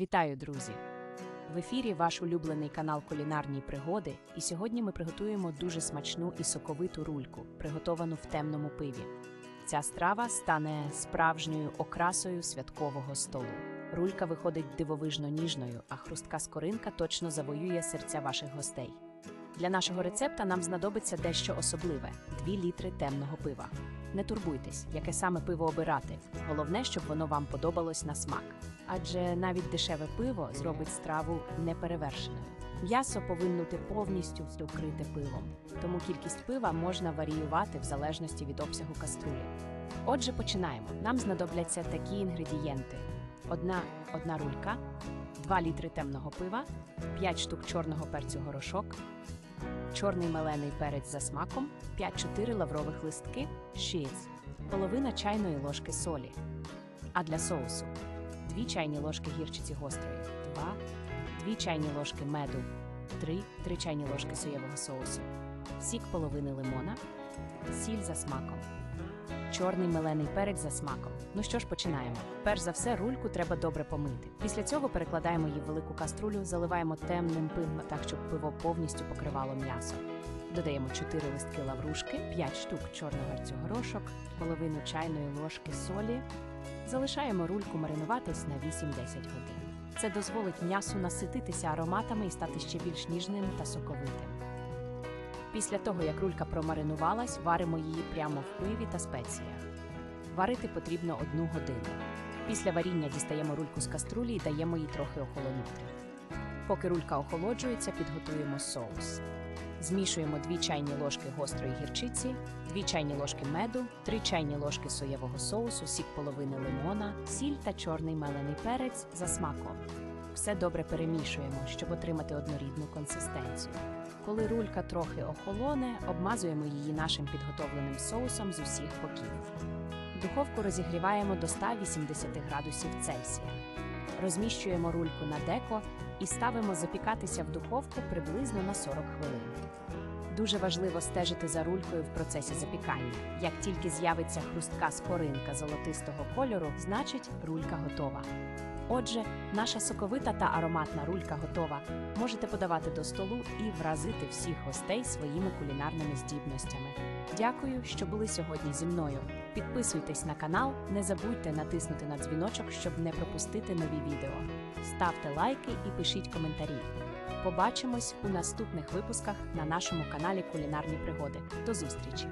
Вітаю, друзі! В ефірі ваш улюблений канал Кулінарні пригоди, і сьогодні ми приготуємо дуже смачну і соковиту рульку, приготовану в темному пиві. Ця страва стане справжньою окрасою святкового столу. Рулька виходить дивовижно ніжною, а хрустка скоринка точно завоює серця ваших гостей. Для нашого рецепта нам знадобиться дещо особливе 2 літри темного пива. Не турбуйтесь, яке саме пиво обирати. Головне, щоб воно вам подобалось на смак. Адже навіть дешеве пиво зробить страву неперевершеною. М'ясо повинно бути повністю вкрите пивом, тому кількість пива можна варіювати в залежності від обсягу каструлі. Отже, починаємо. Нам знадобляться такі інгредієнти: одна, одна рулька, 2 літри темного пива, 5 штук чорного перцю горошок, чорний мелений перець за смаком, 5-4 лаврових листки, шиц, половина чайної ложки солі. А для соусу? 2 чайні ложки гірчиці гострої, 2, 2 чайні ложки меду, 3, 3 чайні ложки соєвого соусу, сік половини лимона, сіль за смаком, чорний мелений перець за смаком. Ну що ж, починаємо. Перш за все, рульку треба добре помити. Після цього перекладаємо її в велику каструлю, заливаємо темним пивом так, щоб пиво повністю покривало м'ясо. Додаємо 4 листки лаврушки, 5 штук чорного горошок, половину чайної ложки солі. Залишаємо рульку маринуватись на 8-10 годин. Це дозволить м'ясу насититися ароматами і стати ще більш ніжним та соковитим. Після того, як рулька промаринувалась, варимо її прямо в пиві та спеціях. Варити потрібно одну годину. Після варіння дістаємо рульку з каструлі і даємо їй трохи охолонути. Поки рулька охолоджується, підготуємо соус. Змішуємо 2 чайні ложки гострої гірчиці, 2 чайні ложки меду, 3 чайні ложки соєвого соусу, сік половини лимона, сіль та чорний мелений перець за смаком. Все добре перемішуємо, щоб отримати однорідну консистенцію. Коли рулька трохи охолоне, обмазуємо її нашим підготовленим соусом з усіх боків. Духовку розігріваємо до 180 градусів Цельсія. Розміщуємо рульку на деко і ставимо запікатися в духовку приблизно на 40 хвилин. Дуже важливо стежити за рулькою в процесі запікання. Як тільки з'явиться хрустка скоринка золотистого кольору, значить рулька готова. Отже, наша соковита та ароматна рулька готова. Можете подавати до столу і вразити всіх гостей своїми кулінарними здібностями. Дякую, що були сьогодні зі мною. Підписуйтесь на канал, не забудьте натиснути на дзвіночок, щоб не пропустити нові відео. Ставте лайки і пишіть коментарі. Побачимось у наступних випусках на нашому каналі Кулінарні пригоди. До зустрічі!